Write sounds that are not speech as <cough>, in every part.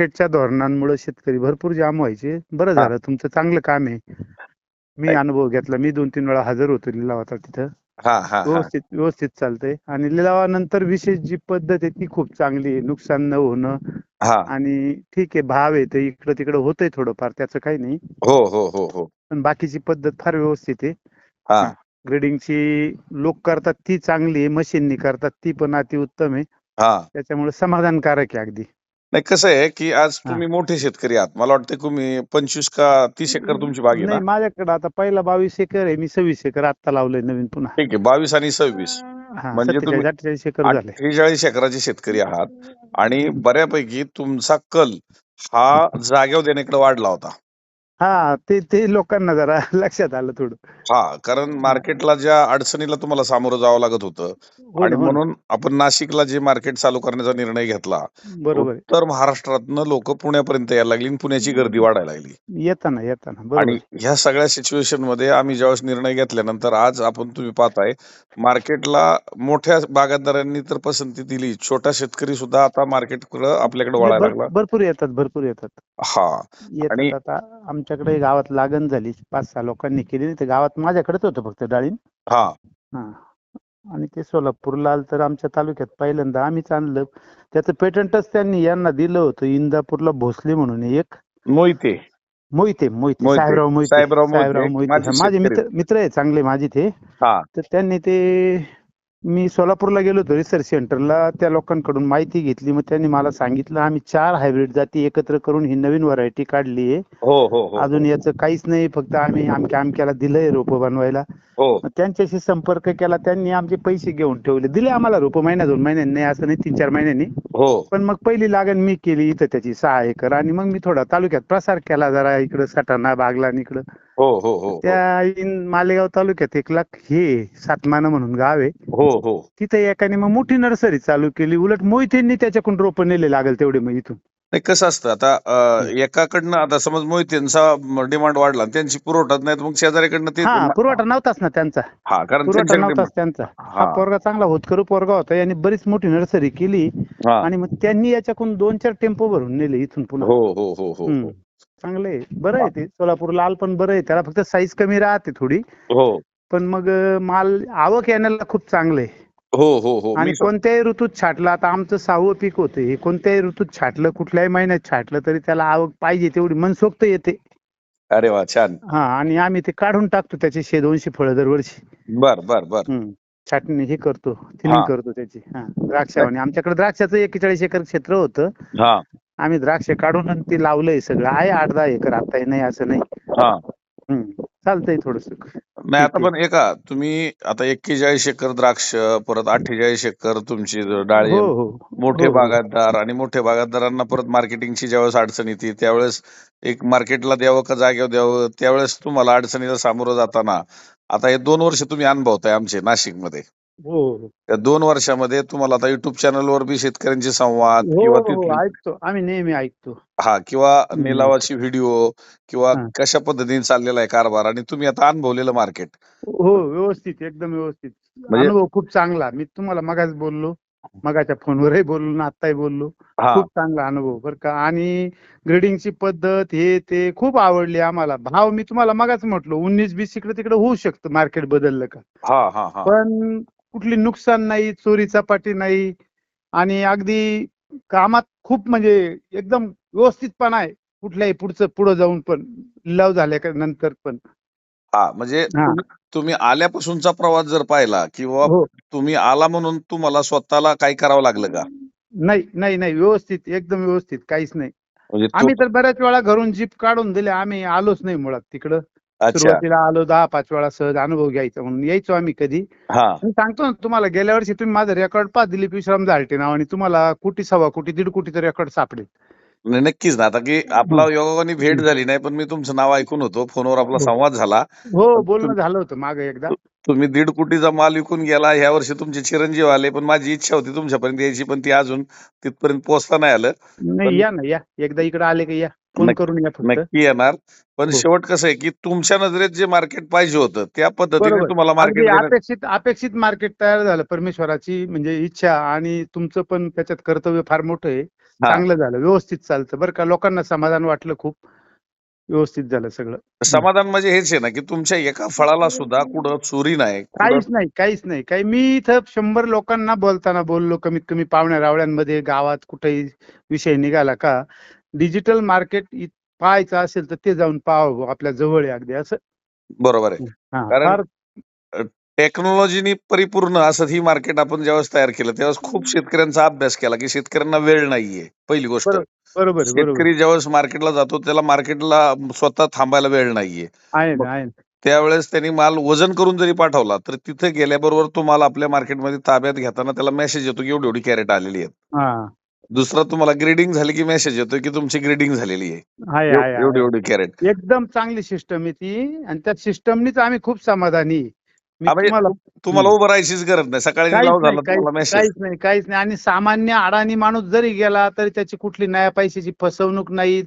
मार्केटच्या धोरणांमुळे शेतकरी भरपूर जाम व्हायचे. बरं. झालं तुमचं चांगलं काम आहे. मी? अनुभव घेतला. मी दोन तीन वेळा हजर होतो लिलावात तिथं. हा हा हा. व्यवस्थित व्यवस्थित चालतंय. आणि लिलावानंतर विशेष जी पद्धत आहे ती खूप चांगली आहे. नुकसान न होणं हा. आणि ठीक आहे भाव आहे ते इकडं तिकडं होतंय थोडंफार त्याचं काही नाही. हो हो हो हो. पण बाकीची पद्धत फार व्यवस्थित आहे. ग्रेडिंगची लोक करतात ती चांगली आहे. मशीननी करतात ती पण अतिउत्तम आहे. हा. त्याच्यामुळे समाधानकारक आहे अगदी. नाही कसं आहे की आज. तुम्ही मोठे शेतकरी आहात. मला वाटतं तुम्ही पंचवीस का तीस एकर तुमची बाग आहे नाही माझ्याकडे आता पहिला बावीस एकर आहे मी सव्वीस एकर आता लावलंय नवीन पुन्हा. ठीक आहे बावीस आणि सव्वीस. हा म्हणजे एकर झाले अठ्ठेचाळीस एकराचे शेतकरी आहात. आणि बऱ्यापैकी तुमचा कल हा जागेवर देण्याकडे वाढला होता. हा ते ते लोकांना जरा <laughs> लक्षात आलं थोडं. हा कारण मार्केटला ज्या अडचणीला तुम्हाला सामोरं जावं लागत होतं हो आणि ना, हो ना. म्हणून आपण नाशिकला जे मार्केट चालू करण्याचा निर्णय घेतला बरोबर आहे. उत्तर महाराष्ट्रातनं लोक पुण्यापर्यंत यायला लागली आणि पुण्याची गर्दी वाढायला लागली. येताना येताना बरोबर आणि आहे. ह्या सगळ्या सिच्युएशनमध्ये आम्ही ज्यावेळेस निर्णय घेतल्यानंतर आज आपण तुम्ही पाहताय मार्केटला मोठ्या बागायतदारांनी तर पसंती दिली छोटा शेतकरी सुद्धा आता मार्केटकडे आपल्याकडे नाही, वळायला भर- लागला. भरपूर येतात भरपूर येतात. हा. आणि- येतात आता आमच्याकडे गावात लागण झाली. पाच सहा लोकांनी केली तर गावात माझ्याकडेच होतं फक्त डाळिंब. हा. हा. आणि ते सोलापूरला आलं तर आमच्या तालुक्यात पहिल्यांदा आम्हीच आणलं. त्याचं पेटंटच त्यांनी यांना दिलं होतं. इंदापूरला भोसले म्हणून एक. मोहिते. मोहिते मोहिते. साहेबराव मोहिते. साहेबराव मोहिते, माझे. मित्र मित्र आहे चांगले माझे ते. तर त्यांनी ते मी सोलापूरला गेलो होतो रिसर्च सेंटरला त्या लोकांकडून माहिती घेतली. मग त्यांनी मला सांगितलं आम्ही चार हायब्रिड जाती एकत्र करून ही नवीन व्हरायटी काढली आहे. हो हो हो अजून याचं काहीच नाही फक्त आम्ही आमच्या आमक्याला दिलंय रोपं बनवायला. हो. त्यांच्याशी संपर्क केला. त्यांनी आमचे पैसे घेऊन ठेवले. दिले आम्हाला रोपं महिन्या दोन महिन्यांनी नाही असं नाही तीन चार महिन्यांनी. हो. पण मग पहिली लागण मी केली इथं त्याची सहा एकर. आणि मग मी थोडा तालुक्यात प्रसार केला जरा इकडं सटाणा बागला आणि इकडं. हो हो हो त्या इन मालेगाव तालुक्यात एक लाख हे सातमाना म्हणून गाव आहे. हो हो. तिथे एकाने मग मोठी नर्सरी चालू केली. उलट मोहितेंनी त्याच्याकडून रोपं नेले लागेल तेवढे मग इथून. नाही कसं असतं आता अं, एकाकडनं आता समज मोहितेंचा डिमांड वाढला आणि त्यांची पुरवठाच नाही तर मग शेजाऱ्याकडनं ते हा पुरवठा नव्हताच ना त्यांचा. हा कारण पुरवठा त्यांच्याकडे नव्हताच त्यांचा. हा हा. पोरगा चांगला होतकरू पोरगा होता. यांनी बरीच मोठी नर्सरी केली हा. आणि मग त्यांनी याच्याकडून दोन चार टेम्पो भरून नेले इथून पुन्हा. हो हो हो हो. हम्म. चांगलं आहे. बरं आहे ते. सोलापूर लाल पण बरं आहे. त्याला फक्त साईज कमी राहते थोडी. हो. पण मग माल आवक येण्याला खूप चांगलं आहे. हो हो हो. आणि कोणत्याही ऋतूत छाटलं आता आमचं सहावं पीक होतं. हे कोणत्याही ऋतूत छाटलं कुठल्याही महिन्यात छाटलं तरी त्याला आवक पाहिजे तेवढी मनसोक्त येते. अरे वा छान. हा आणि आम्ही ते काढून टाकतो त्याचे शे दोनशे फळं दरवर्षी. बर बर बर. हम्म. छाटणी हे करतो थिनिंग हा. करतो त्याची. हा द्राक्षावाणी आमच्याकडे द्राक्षाचं एकेचाळीस एकर क्षेत्र होतं. हा. आम्ही द्राक्ष काढून ते लावलंय सगळं. आहे आठ दहा एकर आता हे नाही असं नाही. हा. हम्म. चालतंय थोडस. नाही आता पण एका तुम्ही आता एक्केचाळीस एकर द्राक्ष परत अठ्ठेचाळीस एकर तुमची हो डाळी हो. मोठे हो, हो. बागायतदार आणि मोठे बागायतदारांना परत मार्केटिंगची ज्यावेळेस अडचण येते त्यावेळेस एक मार्केटला द्यावं का जागेवर द्यावं त्यावेळेस तुम्हाला अडचणीला सामोरं जाताना आता हे दोन वर्ष तुम्ही अनुभवताय आमचे नाशिकमध्ये. हो. हो त्या दोन वर्षामध्ये तुम्हाला आता युट्यूब चॅनलवर बी शेतकऱ्यांचे संवाद हो किंवा हो तिथली ऐकतो. आम्ही नेहमी ऐकतो. हा किंवा हम्म. निलावाची व्हिडिओ किंवा हा. कशा पद्धतीने चाललेला आहे कारभार आणि तुम्ही आता अनुभवलेलं मार्केट हो व्यवस्थित एकदम व्यवस्थित. म्हणजे- अनुभव खूप चांगला. मी तुम्हाला मगाच बोललो. मगाच्या फोनवरही बोललो ना आत्ताही बोललो. हा. खूप चांगला अनुभव बरं का. आणि ग्रेडिंगची पद्धत हे ते खूप आवडली आम्हाला. भाव मी तुम्हाला मगाच म्हटलो उन्नीस बीस इकडे तिकडे होऊ शकतं मार्केट बदललं का? हा हा हा. पण कुठली नुकसान नाही चोरी चपाटी नाही आणि अगदी कामात खूप म्हणजे एकदम व्यवस्थितपणा आहे. कुठल्याही पुढचं पुढं जाऊन पण लिलाव झाल्या नंतर पण. हा म्हणजे. तुम्ही- आल्यापासूनचा प्रवास जर पाहिला किंवा हो. तुम्ही आला म्हणून तुम्हाला स्वतःला काही करावं लागलं का? नाही नाही नाही. व्यवस्थित एकदम व्यवस्थित. काहीच नाही. म्हणजे आम्ही तर बऱ्याच वेळा घरून जीप काढून दिले. आम्ही आलोच नाही मुळात तिकडं. सुरुवातीला आलो दहा पाच वेळा सहज अनुभव घ्यायचा म्हणून. यायचो आम्ही कधी. हा. मी सांगतो ना तुम्हाला गेल्या वर्षी तुम्ही माझं रेकॉर्ड पहा दिलीप विश्राम झालटे नावाने तुम्हाला कोटी सव्वा कोटी दीड कोटीचं रेकॉर्ड सापडेल. नक्कीच ना. आता की आपला योगाने भेट झाली नाही पण मी तुमचं नाव ऐकून होतो. फोनवर आपला हो. संवाद झाला. हो बोलणं झालं होतं मागे एकदा. तुम्ही दीड कोटीचा माल विकून गेला ह्या वर्षी तुमचे चिरंजीव आले पण माझी इच्छा होती तुमच्यापर्यंत यायची पण ती अजून तिथपर्यंत पोहोचता नाही आलं. नाही या ना या. एकदा इकडे आले का या? फोन नक्की- करून या फक्त. नक्की येणार. पण हो. शेवट कसं आहे की तुमच्या नजरेत जे मार्केट पाहिजे होतं त्या पद्धतीने बरोबर. तुम्हाला अगदी मार्केट अपेक्षित अपेक्षित मार्केट तयार झालं परमेश्वराची म्हणजे इच्छा आणि तुमचं पण त्याच्यात कर्तव्य फार मोठं आहे. चांगलं झालं व्यवस्थित चालतं. बरं का लोकांना समाधान वाटलं खूप. व्यवस्थित झालं सगळं. समाधान म्हणजे हेच आहे ना की तुमच्या एका फळाला सुद्धा कुठं चोरी नाही काहीच नाही काहीच नाही. काही मी इथं शंभर लोकांना बोलताना बोललो कमीत कमी पाहुण्या रावळ्यांमध्ये गावात कुठेही विषय निघाला का डिजिटल मार्केट पाहायचं असेल तर ते जाऊन पाहावं आपल्या जवळ आहे अगदी असं. बरोबर आहे. कारण टेक्नॉलॉजीनी परिपूर्ण असं ही मार्केट आपण ज्यावेळेस तयार केलं त्यावेळेस खूप शेतकऱ्यांचा अभ्यास केला की शेतकऱ्यांना वेळ नाहीये पहिली गोष्ट. बरोबर बरोबर आहे, बरोबर. शेतकरी ज्यावेळेस मार्केटला जातो त्याला मार्केटला स्वतः थांबायला वेळ नाहीये. आहे ना आहे ना. त्यावेळेस त्यांनी माल वजन करून जरी पाठवला तर तिथे गेल्याबरोबर तो माल आपल्या मार्केटमध्ये ताब्यात घेताना त्याला मेसेज येतो की एवढी एवढी कॅरेट आलेली आहेत. हा. दुसरा तुम्हाला ग्रेडिंग झाली की मेसेज येतो की तुमची ग्रेडिंग झालेली आहे. आहे आहे, एवढी आहे. एवढी कॅरेट. एकदम चांगली सिस्टम आहे ती आणि त्या सिस्टमनीच आम्ही खूप समाधानी आहे. मी म्हणजे तुम्हाला तुम्हाला उभं राहायचीच गरज नाही. सकाळी काहीच नाही झाला तुम्हाला काहीच मेसेज काहीच नाही काहीच नाही. आणि सामान्य अडाणी माणूस जरी गेला तरी त्याची कुठली नया पैशाची फसवणूक नाही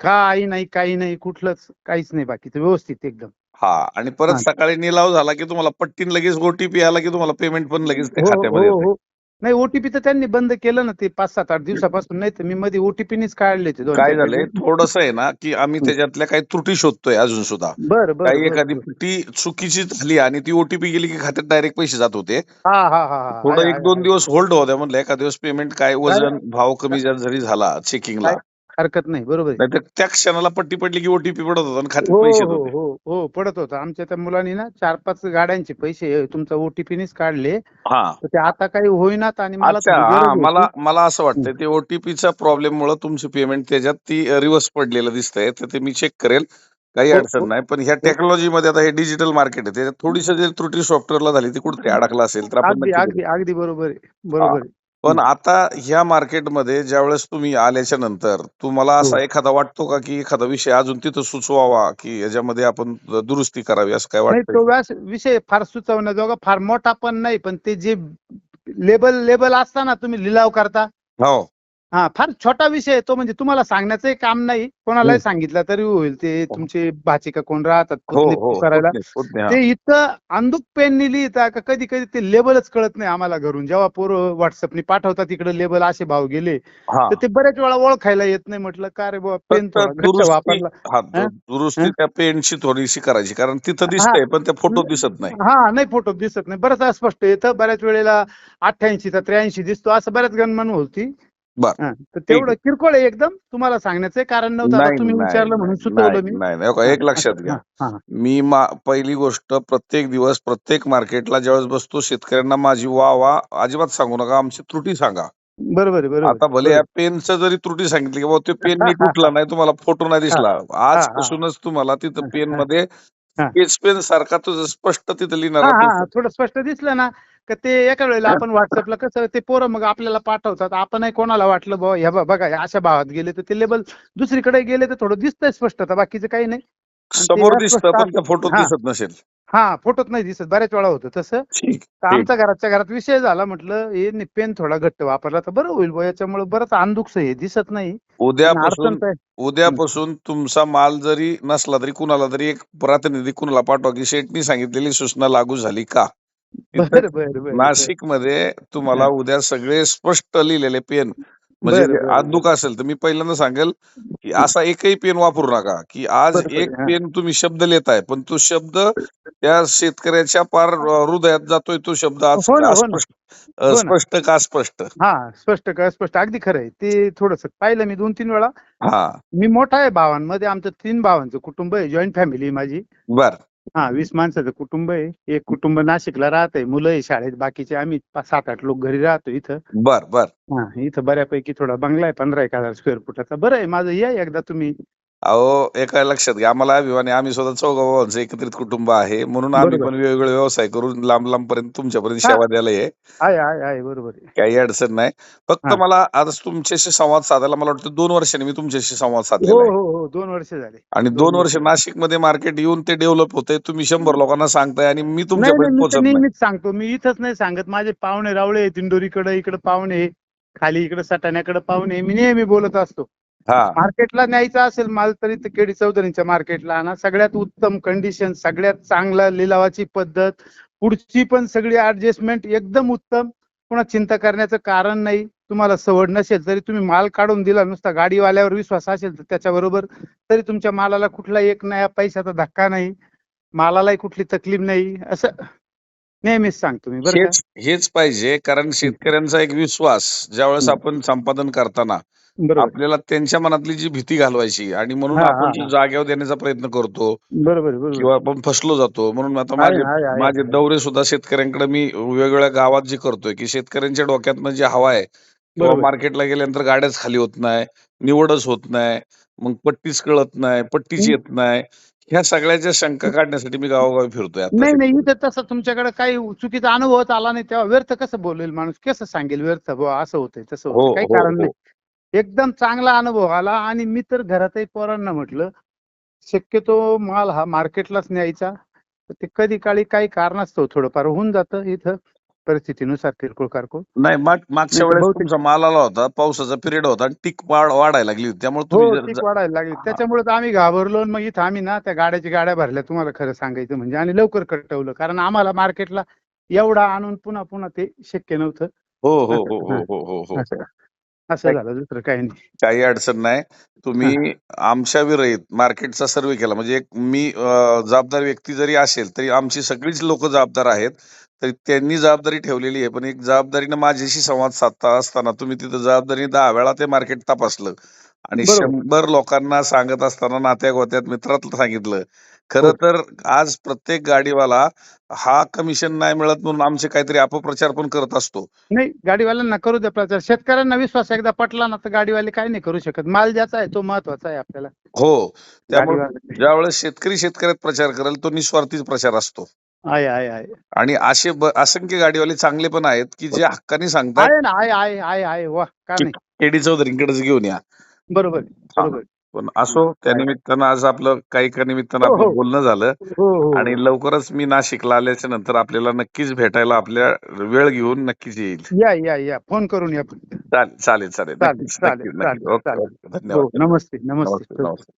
काही नाही काही नाही कुठलंच काहीच नाही बाकीचं व्यवस्थित एकदम. हा आणि परत हा. सकाळी निलाव झाला की तुम्हाला पट्टीन लगेच ओटीपी आला की तुम्हाला पेमेंट पण लगेच ते हो खात्यामध्ये येते. हो. नाही ओटीपी तर त्यांनी बंद केलं ना ते पाच सात आठ दिवसापासून नाही तर मी मध्ये ओटीपीनीच काढले ते दोन काय चार झालंय दिवस. थोडस आहे ना की आम्ही. त्याच्यातल्या काही त्रुटी शोधतोय अजून सुद्धा बरं बरं काही बरं, एखादी बरं. ती चुकीची झाली आणि ती ओटीपी गेली की खात्यात डायरेक्ट पैसे जात होते हा हा हा हा थोडं आहे, एक आहे, दोन आहे. दिवस होल्ड होत्या म्हणलं एका दिवस पेमेंट काय वजन भाव कमी जास्त जरी झाला चेकिंगला काय हरकत नाही बरोबर आहे. नाहीतर त्या क्षणाला पट्टी पडली की ओटीपी पडत होता आणि खात्यात हो पैसे हो होते. हो हो पडत होतं. आमच्या त्या मुलांनी ना चार पाच गाड्यांचे पैसे तुमचा ओटीपीनीच काढले. हा. तर ते आता काही होईनात आणि मला अच्छा थोडी हा गरज मला होती. मला असं वाटतंय ते ओटीपीच्या प्रॉब्लेम मुळे तुमची पेमेंट त्याच्यात ती रिव्हर्स पडलेलं दिसतंय तर ते मी चेक करेल. काही हो, अडचण हो. नाही पण ह्या टेक्नॉलॉजी मध्ये आता हे डिजिटल मार्केट आहे त्याच्यात थोडीशी जर त्रुटी सॉफ्टवेअरला झाली ती कुठेतरी अडकला असेल तर आपण अगदी नक्की अगदी अगदी बरोबर आहे बरोबर आहे. पण आता ह्या मार्केटमध्ये ज्यावेळेस तुम्ही आल्याच्यानंतर तुम्हाला असा हो. एखादा वाटतो का की एखादा विषय अजून तिथं सुचवावा की याच्यामध्ये आपण दुरुस्ती करावी असं काय नाही वाटतंय तो व्यास विषय फार सुचवण्याजोगा फार मोठा पण नाही पण ते जे लेबल लेबल असताना तुम्ही लिलाव करता हो हा फार छोटा विषय आहे तो म्हणजे तुम्हाला सांगण्याचंही काम नाही. कोणालाही सांगितलं तरी होईल. ते तुमचे भाची का कोण राहतात हो हो करायला हा. ते इथं अंदूक पेननी लिहिता का कधी कधी ते लेबलच कळत नाही आम्हाला घरून. जेव्हा पोरं व्हॉट्सअपनी पाठवतात तिकडे लेबल असे भाव गेले हा. तर ते बऱ्याच वेळा ओळखायला येत नाही. म्हटलं का रे बाबा पेन वापरला. हा हा? दुरुस्ती हा? त्या पेनची थोडीशी करायची कारण तिथं दिसतंय पण त्या फोटो दिसत नाही. हा नाही फोटो दिसत नाही. बरंच अस्पष्ट येतं बऱ्याच वेळेला अठ्ठ्याऐंशीचा त्र्याऐंशी दिसतो असं बऱ्याच गणमान होती. बर. तेवढं किरकोळ आहे एकदम. तुम्हाला सांगण्याचं कारण नव्हतं. तुम्ही विचारलं म्हणून सुचवलं मी. नाही नाही. एक लक्षात घ्या. मी मा पहिली गोष्ट प्रत्येक दिवस प्रत्येक मार्केटला ज्यावेळेस बसतो शेतकऱ्यांना माझी वा वा अजिबात सांगू नका. आमची त्रुटी सांगा. बरोबर बरोबर आता भले या पेनचं जरी त्रुटी सांगितली की बाबा ते पेन नीट उठला नाही तुम्हाला फोटो नाही दिसला. आजपासूनच तुम्हाला तिथं पेन मध्ये पेन सारखा तुझं स्पष्ट तिथं लिहिणार थोडं स्पष्ट दिसलं ना का ते एका वेळेला आपण व्हॉट्सअपला कसं ते पोरं मग आपल्याला पाठवतात. आपणही कोणाला वाटलं बाबा ह्या बा- बघा अशा भावात गेले तर ते लेबल दुसरीकडे गेले तर थोडं दिसतंय स्पष्टता बाकीचं काही नाही. समोर दिसतं पण त्या. फोटोत. दिसत नसेल. हा फोटोत नाही दिसत बऱ्याच वेळा होतं तसं. आमच्या घराच्या घरात विषय झाला म्हटलं हे पेन थोडा घट्ट वापरला तर बरं होईल याच्यामुळे बरंच अंधुकस हे दिसत नाही. उद्यापासून उद्यापासून तुमचा माल जरी नसला तरी कुणाला तरी एक प्रतिनिधी कुणाला पाठवा की शेटनी सांगितलेली सूचना लागू झाली का? बरं बरं बरं नाशिकमध्ये तुम्हाला उद्या सगळे स्पष्ट लिहिलेले पेन म्हणजे बरं, बरं. अंधुक असेल तर मी पहिल्यांदा सांगेल की असा एकही पेन वापरू नका की आज बरं, बरं, एक हा. पेन तुम्ही शब्द लिहिताय पण तो शब्द त्या शेतकऱ्याच्या पार हृदयात जातोय तो शब्द आज हो ना, हो ना. हो ना. स्पष्ट का स्पष्ट हा स्पष्ट का स्पष्ट अगदी खरं आहे ते थोडस पाहिलं मी दोन तीन वेळा हा मी मोठा आहे भावांमध्ये आमचं तीन भावांचं कुटुंब आहे जॉईंट फॅमिली आहे माझी बर हा वीस माणसाचं कुटुंब आहे. एक कुटुंब नाशिकला राहत आहे मुलं आहे शाळेत बाकीचे आम्ही पाच सात आठ लोक घरी राहतो इथं. बर बर. हा इथं बऱ्यापैकी थोडा बंगला आहे पंधरा एक हजार स्क्वेअर फुटाचा बरं आहे माझं या एकदा तुम्ही अहो एका लक्षात घ्या. आम्हाला अभिमान आहे आम्ही स्वतः चौघा भावांचं एकत्रित कुटुंब आहे. म्हणून आम्ही बरोबर. पण वेगवेगळे व्यवसाय करून लांब लांब पर्यंत तुमच्यापर्यंत हा. सेवा द्यायला आहे. आहे आहे आहे. बरोबर आहे. काही अडचण नाही. फक्त हा. मला आज तुमच्याशी संवाद साधायला मला वाटतं दोन वर्षांनी मी तुमच्याशी संवाद हो साधलेला आहे. हो हो. दोन वर्ष झाले. आणि दोन दोन वर्ष वर्ष. नाशिकमध्ये मार्केट येऊन ते डेव्हलप होते तुम्ही शंभर लोकांना सांगताय आणि मी नाही नाही तुमच्यापर्यंत मी तर पोहोचत नाही. नेहमीच सांगतो. मी इथंच नाही सांगत. माझे पाहुणे रावळे दिंडोरीकडे इकडे पाहुणे. खाली इकडे सटाण्याकडे पाहुणे. मी नेहमी बोलत असतो. हा मार्केटला न्यायचा असेल माल तरी केडी चौधरीच्या मार्केटला आणा. सगळ्यात उत्तम कंडिशन सगळ्यात चांगला लिलावाची पद्धत पुढची पण सगळी ऍडजस्टमेंट एकदम उत्तम. पुन्हा चिंता करण्याचं कारण नाही. तुम्हाला सवड नसेल तरी तुम्ही माल काढून दिला नुसता गाडीवाल्यावर विश्वास असेल तर त्याच्याबरोबर तरी तुमच्या मालाला कुठला एक नया पैशाचा धक्का नाही. मालालाही कुठली तकलीफ नाही. असं नेहमीच सांगतो मी बरं हेच पाहिजे कारण शेतकऱ्यांचा एक विश्वास ज्यावेळेस. आपण संपादन करताना आपल्याला त्यांच्या मनातली जी भीती घालवायची आणि म्हणून आपण. जागेवर देण्याचा प्रयत्न करतो बरोबर बरोबर. किंवा आपण फसलो जातो. म्हणून आता माझे माझे. दौरे सुद्धा शेतकऱ्यांकडे मी वेगवेगळ्या गावात जे करतोय की शेतकऱ्यांच्या डोक्यातनं जी हवा आहे किंवा. मार्केटला गेल्यानंतर गाड्याच खाली होत नाही निवडच होत नाही मग पट्टीच कळत नाही पट्टीच. येत नाही. ह्या सगळ्याच्या शंका काढण्यासाठी मी गावोगावी फिरतोय नाही नाही इथं तसं तुमच्याकडे काही चुकीचा अनुभवच आला नाही तेव्हा व्यर्थ कसं बोलेल माणूस? कसं सांगेल व्यर्थ? असं होतंय तसं हो काही हो कारण हो. नाही. एकदम चांगला अनुभव आला आणि मी तर घरातही पोरांना म्हटलं शक्यतो माल हा मार्केटलाच न्यायचा. ते कधी काळी काही कारणास्तव थोडंफार होऊन जातं इथं परिस्थितीनुसार किरकोळ कारकोळ. नाही माग मागच्या तर वेळेस तुमचा माल आला होता पावसाचा पिरियड होता आणि टीक वाढ वाढायला लागली होती. त्यामुळे हो टीक वाढायला लागली. त्याच्यामुळे तर आम्ही घाबरलो आणि मग इथं आम्ही ना त्या गाड्याची गाड्या भरल्या. तुम्हाला खरं सांगायचं म्हणजे आणि लवकर कटवलं कारण आम्हाला मार्केटला एवढा आणून पुन्हा पुन्हा ते शक्य नव्हतं. हो हो हो हो हो हो. असं झालं दुसरं काही नाही. काही अडचण नाही. तुम्ही आमच्या विरहित मार्केटचा सर्वे केला. म्हणजे एक मी अं, जबाबदार व्यक्ती जरी असेल तरी आमची सगळीच लोक जबाबदार आहेत. तरी त्यांनी जबाबदारी ठेवलेली आहे. पण एक जबाबदारीनं माझ्याशी संवाद साधता असताना तुम्ही तिथं जबाबदारीने दहा वेळा ते मार्केट तपासलं. आणि बरोबर. शंभर लोकांना सांगत असताना नात्या गोत्यात मित्रात सांगितलं. खरं हो. तर आज प्रत्येक गाडीवाला हा कमिशन नाही मिळत म्हणून आमचे काहीतरी अपप्रचार पण करत असतो. नाही गाडीवाल्यांना करू द्या प्रचार. शेतकऱ्यांना विश्वास एकदा पटला ना तर गाडीवाले काही नाही करू शकत. माल ज्याचा आहे तो महत्त्वाचा आहे आपल्याला. हो. त्यामुळे गाडीवाले ज्यावेळेस शेतकरी शेतकऱ्यात प्रचार करेल तो निस्वार्थीच प्रचार असतो. आहे आहे आहे. आणि असे ब- असंख्य गाडीवाले चांगले पण आहेत की जे हक्काने सांगतात आहे ना आहे आहे आहे आहे. वा का नाही? केडी चौधरींकडेच घेऊन या. बरोबर. पण असो त्या निमित्तानं आज आपलं काही काही निमित्तानं हो, आपलं हो. बोलणं झालं हो हो आणि लवकरच मी नाशिकला आल्याच्यानंतर आपल्याला नक्कीच भेटायला आपल्या वेळ घेऊन नक्कीच येईल. या या या. फोन करून या चालेल चालेल चालेल. चालेल, नक्कीच चालेल, नक्कीच. चालेल, नक्कीच ओके चालेल. ओके. हो धन्यवाद नमस्ते. नमस्ते नमस्ते नमस्ते.